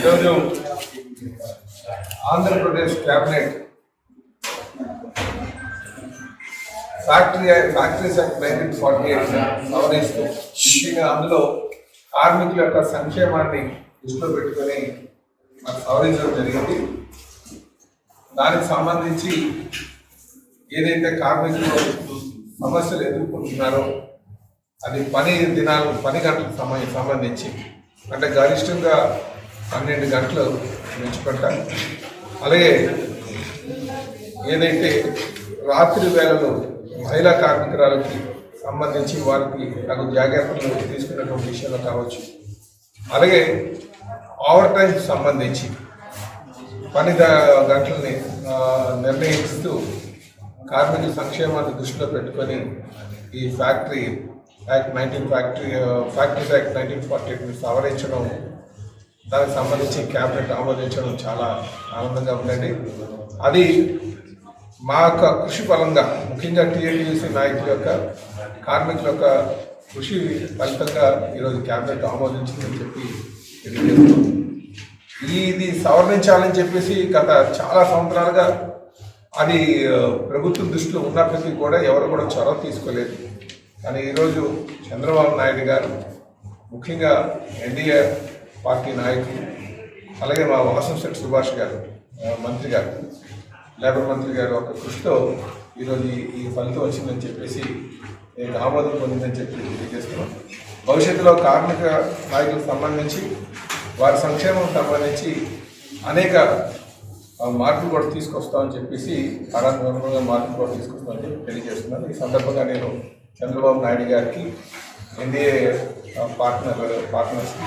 ఈరోజు Andhra Pradesh cabinet factory factories act nineteen forty eight సవరిస్తూ ముఖ్యంగా అందులో కార్మికుల యొక్క సంక్షేమాన్ని దృష్టిలో పెట్టుకొని మాకు సవరించడం జరిగింది. దానికి సంబంధించి ఏదైతే కార్మికులు సమస్యలు ఎదుర్కొంటున్నారో అది పని దినాలు పని గంటలకు సంబంధించి అంటే గరిష్టంగా పన్నెండు గంటలు పెంచుకుంటాం అలాగే ఏదైతే రాత్రి వేళలో మహిళా కార్మికురాలకి సంబంధించి వారికి తగు జాగ్రత్తలు తీసుకున్నటువంటి విషయంలో కావచ్చు. అలాగే ఓవర్ టైం సంబంధించి పని గంటలని నిర్ణయిస్తూ కార్మికుల సంక్షేమాన్ని దృష్టిలో పెట్టుకొని ఈ factory act nineteen factory factories act nineteen forty eight సవరించడం దానికి సంబంధించి క్యాబినెట్ ఆమోదించడం చాలా ఆనందంగా ఉందండి. అది మా యొక్క కృషి ఫలంగా ముఖ్యంగా టీఎన్యూసీ నాయకుల యొక్క కార్మికుల యొక్క కృషి ఫలితంగా ఈరోజు క్యాబినెట్ ఆమోదించిందని చెప్పి ఇది సవరించాలని చెప్పేసి గత చాలా సంవత్సరాలుగా అది ప్రభుత్వం దృష్టిలో ఉన్నప్పటికీ కూడా ఎవరు కూడా చొరవ తీసుకోలేదు. కానీ ఈరోజు చంద్రబాబు నాయుడు గారు ముఖ్యంగా ఎన్డీఏ పార్టీ నాయకులు అలాగే మా వాసంశెట్టి సుభాష్ గారు మంత్రి గారు లేబర్ మంత్రి గారు ఒక కృషితో ఈరోజు ఈ- ఫలితం వచ్చిందని చెప్పేసి నేను ఆమోదం పొందిందని చెప్పి తెలియజేస్తున్నాం. భవిష్యత్తులో కార్మిక నాయకులకు సంబంధించి వారి సంక్షేమం సంబంధించి అనేక మార్పులు కూడా తీసుకొస్తామని చెప్పేసి కాలానుగుణంగా మార్పులు కూడా తీసుకొస్తామని చెప్పి తెలియజేస్తున్నాను. ఈ సందర్భంగా నేను చంద్రబాబు నాయుడు గారికి ఎన్డీఏ పార్ట్నర్ పార్ట్నర్స్కి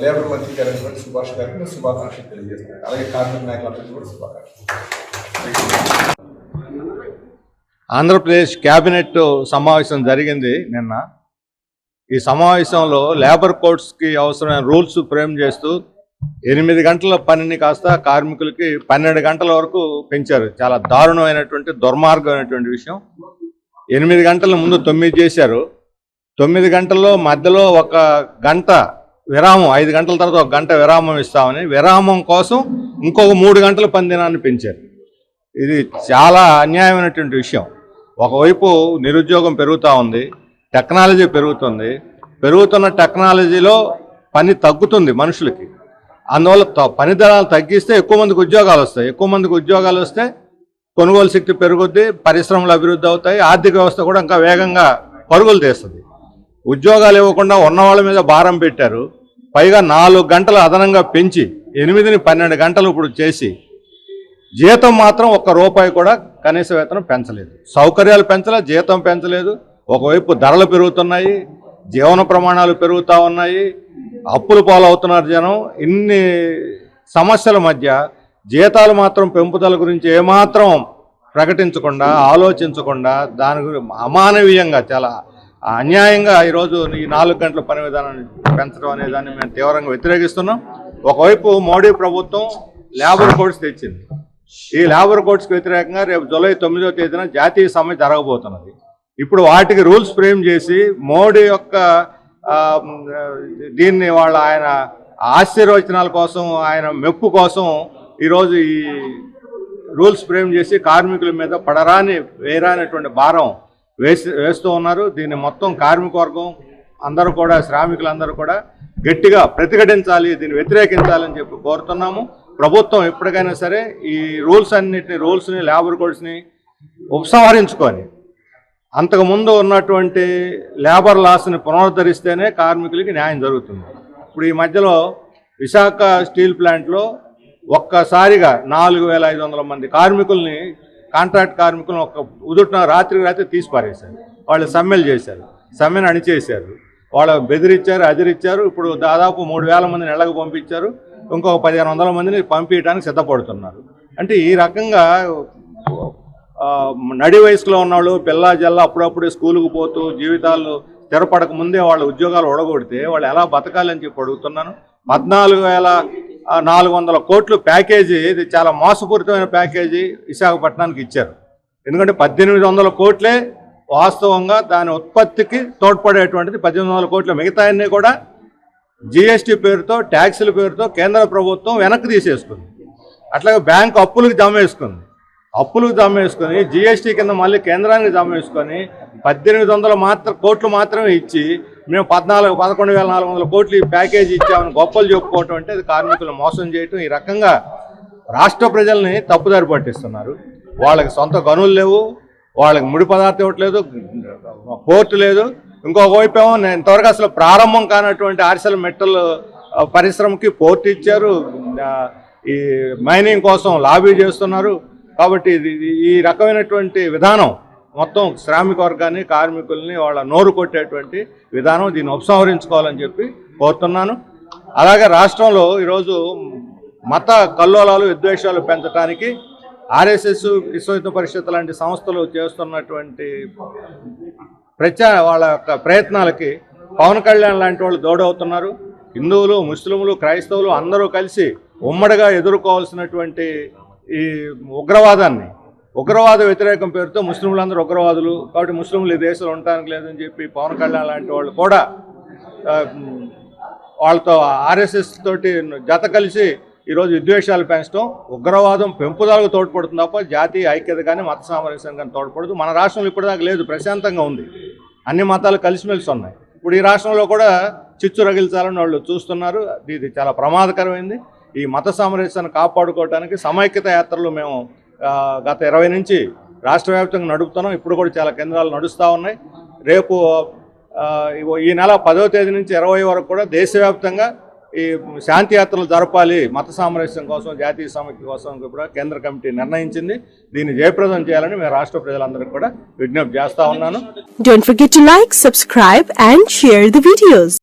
లేబర్ మంత్రి గారు సుభాష్ గారికి నేను శుభాకాంక్షలు తెలియజేస్తున్నాను. అలాగే కార్మిక నాయకులందరికీ కూడా శుభాకాంక్షలు. ఆంధ్రప్రదేశ్ క్యాబినెట్ సమావేశం జరిగింది నిన్న. ఈ సమావేశంలో లేబర్ కోడ్స్కి అవసరమైన రూల్స్ ఫ్రేమ్ చేస్తూ ఎనిమిది గంటల పనిని కాస్త కార్మికులకి పన్నెండు గంటల వరకు పెంచారు. చాలా దారుణమైనటువంటి దుర్మార్గమైనటువంటి విషయం. ఎనిమిది గంటల ముందు తొమ్మిది చేశారు. తొమ్మిది గంటల్లో మధ్యలో ఒక గంట విరామం ఐదు గంటల తర్వాత ఒక గంట విరామం ఇస్తామని విరామం కోసం ఇంకొక మూడు గంటల పందినాన్ని పెంచారు. ఇది చాలా అన్యాయమైనటువంటి విషయం. ఒకవైపు నిరుద్యోగం పెరుగుతూ ఉంది టెక్నాలజీ పెరుగుతుంది. పెరుగుతున్న టెక్నాలజీలో పని తగ్గుతుంది మనుషులకి. అందువల్ల త- పని ధరలు తగ్గిస్తే ఎక్కువ మందికి ఉద్యోగాలు వస్తాయి. ఎక్కువ మందికి ఉద్యోగాలు వస్తే కొనుగోలు శక్తి పెరుగుద్ది పరిశ్రమలు అభివృద్ధి అవుతాయి ఆర్థిక వ్యవస్థ కూడా ఇంకా వేగంగా పరుగులు తీస్తుంది. ఉద్యోగాలు ఇవ్వకుండా ఉన్న వాళ్ళ మీద భారం పెట్టారు. పైగా నాలుగు గంటలు అదనంగా పెంచి ఎనిమిదిని పన్నెండు గంటలు ఇప్పుడు చేసి జీతం మాత్రం ఒక్క రూపాయి కూడా కనీస వేతనం పెంచలేదు. సౌకర్యాలు పెంచలే జీతం పెంచలేదు. ఒకవైపు ధరలు పెరుగుతున్నాయి జీవన ప్రమాణాలు పెరుగుతూ ఉన్నాయి అప్పులు పాలవుతున్నారు జనం. ఇన్ని సమస్యల మధ్య జీతాలు మాత్రం పెంపుదల గురించి ఏమాత్రం ప్రకటించకుండా ఆలోచించకుండా దాని గురించి అమానవీయంగా చాలా అన్యాయంగా ఈరోజు ఈ నాలుగు గంటల పని విధానాన్ని పెంచడం అనే దాన్ని మేము తీవ్రంగా వ్యతిరేకిస్తున్నాం. ఒకవైపు మోడీ ప్రభుత్వం లేబర్ కోడ్స్ తెచ్చింది. ఈ లేబర్ కోడ్స్కి వ్యతిరేకంగా రేపు జూలై తొమ్మిదో తేదీన జాతీయ సమ్మె జరగబోతున్నది. ఇప్పుడు వాటికి రూల్స్ ఫ్రేమ్ చేసి మోడీ యొక్క దీన్ని వాళ్ళ ఆయన ఆశీర్వచనాల కోసం ఆయన మెప్పు కోసం ఈరోజు ఈ రూల్స్ ఫ్రేమ్ చేసి కార్మికుల మీద పడరాని వేరానటువంటి భారం వేసి వేస్తూ ఉన్నారు. దీన్ని మొత్తం కార్మికవర్గం అందరూ కూడా శ్రామికులందరూ కూడా గట్టిగా ప్రతిఘటించాలి దీన్ని వ్యతిరేకించాలని చెప్పి కోరుతున్నాము. ప్రభుత్వం ఎప్పటికైనా సరే ఈ రూల్స్ అన్నిటిని రూల్స్ని లేబర్ కోడ్స్ని ఉపసంహరించుకొని అంతకుముందు ఉన్నటువంటి లేబర్ లాస్ని పునరుద్ధరిస్తేనే కార్మికులకి న్యాయం జరుగుతుంది. ఇప్పుడు ఈ మధ్యలో విశాఖ స్టీల్ ప్లాంట్లో ఒక్కసారిగా నాలుగు వేల ఐదు వందల మంది కార్మికుల్ని కాంట్రాక్ట్ కార్మికులను ఒక ఉదుటిన రాత్రికి రాత్రి తీసి పారేశారు వాళ్ళు సమ్మెలు చేశారు. సమ్మెను అణిచేశారు. వాళ్ళు బెదిరించారు అదిరిచ్చారు. ఇప్పుడు దాదాపు మూడు వేల మందిని నెలకు పంపించారు. ఇంకొక పదిహేను వందల మందిని పంపించడానికి సిద్ధపడుతున్నారు. అంటే ఈ రకంగా నడి వయసులో ఉన్నవాళ్ళు పిల్ల జల్ల అప్పుడప్పుడు స్కూలుకు పోతూ జీవితాలు స్థిరపడక ముందే వాళ్ళ ఉద్యోగాలు ఒడగొడితే వాళ్ళు ఎలా బతకాలని చెప్పి అడుగుతున్నాను. పద్నాలుగు వేల నాలుగు వందల కోట్లు ప్యాకేజీ ఇది చాలా మోసపూరితమైన ప్యాకేజీ విశాఖపట్నానికి ఇచ్చారు. ఎందుకంటే పద్దెనిమిది వందల కోట్లే వాస్తవంగా దాని ఉత్పత్తికి తోడ్పడేటువంటిది పద్దెనిమిది వందల కోట్ల మిగతా అన్నీ కూడా జిఎస్టీ పేరుతో ట్యాక్సుల పేరుతో కేంద్ర ప్రభుత్వం వెనక్కి తీసేసుకుంది. అట్లాగే బ్యాంకు అప్పులకు జమ వేసుకుంది. అప్పులకు జమ వేసుకొని జిఎస్టీ కింద మళ్ళీ కేంద్రానికి జమ వేసుకొని పద్దెనిమిది వందల మాత్రం కోట్లు మాత్రమే ఇచ్చి మేము పద్నాలుగు పదకొండు వేల నాలుగు వందల కోట్లు ఈ ప్యాకేజీ ఇచ్చామని గొప్పలు చెప్పుకోవటం అంటే అది కార్మికులు మోసం చేయటం. ఈ రకంగా రాష్ట్ర ప్రజల్ని తప్పుదారి పట్టిస్తున్నారు. వాళ్ళకి సొంత గనులు లేవు వాళ్ళకి ముడి పదార్థం ఇవ్వట్లేదు పోర్టు లేదు. ఇంకొక ఏమో నేను ఇంతవరకు అసలు ప్రారంభం కానటువంటి ఆర్సల్ మెటల్ పరిశ్రమకి పోర్ట్ ఇచ్చారు. ఈ మైనింగ్ కోసం లాబీ చేస్తున్నారు. కాబట్టి ఇది- ఈ రకమైనటువంటి విధానం మొత్తం శ్రామిక వర్గాన్ని కార్మికుల్ని వాళ్ళ నోరు కొట్టేటువంటి విధానం దీన్ని ఉపసంహరించుకోవాలని చెప్పి కోరుతున్నాను. అలాగే రాష్ట్రంలో ఈరోజు మత కల్లోలాలు విద్వేషాలు పెంచడానికి ఆర్ఎస్ఎస్ విశ్వహిత పరిషత్ లాంటి సంస్థలు చేస్తున్నటువంటి ప్రచార వాళ్ళ యొక్క ప్రయత్నాలకి పవన్ కళ్యాణ్ లాంటి వాళ్ళు దోడవుతున్నారు హిందువులు ముస్లింలు క్రైస్తవులు అందరూ కలిసి ఉమ్మడిగా ఎదుర్కోవాల్సినటువంటి ఈ ఉగ్రవాదాన్ని ఉగ్రవాద వ్యతిరేకం పేరుతో ముస్లింలందరూ ఉగ్రవాదులు. కాబట్టి ముస్లింలు ఈ దేశంలో ఉండటానికి లేదని చెప్పి పవన్ కళ్యాణ్ లాంటి వాళ్ళు కూడా వాళ్ళతో ఆర్ఎస్ఎస్ తోటి జత కలిసి ఈరోజు విద్వేషాలు పెంచడం ఉగ్రవాదం పెంపుదలకు తోడ్పడుతుంది తప్ప జాతీయ ఐక్యత కానీ మత సామరస్యం కానీ తోడ్పడదు. మన రాష్ట్రంలో ఇప్పటిదాకా లేదు ప్రశాంతంగా ఉంది. అన్ని మతాలు కలిసిమెలిసి ఉన్నాయి. ఇప్పుడు ఈ రాష్ట్రంలో కూడా చిచ్చు రగిల్చాలని వాళ్ళు చూస్తున్నారు. ఇది చాలా ప్రమాదకరమైంది. ఈ మత సామరస్యాన్ని కాపాడుకోవడానికి సమైక్యత యాత్రలు మేము గత ఇరవై నుంచి రాష్ట్ర వ్యాప్తంగా నడుపుతున్నాం. ఇప్పుడు కూడా చాలా కేంద్రాలు నడుస్తూ ఉన్నాయి. రేపు ఈ నెల పదో తేదీ నుంచి ఇరవై వరకు కూడా దేశవ్యాప్తంగా ఈ శాంతి యాత్రలు జరపాలి. మత సామరస్యం కోసం జాతీయ సమైక్య కోసం కూడా కేంద్ర కమిటీ నిర్ణయించింది. దీన్ని జయప్రదం చేయాలని మేము రాష్ట్ర ప్రజలందరికీ కూడా విజ్ఞప్తి చేస్తా ఉన్నాను. Don't forget to subscribe and and share the.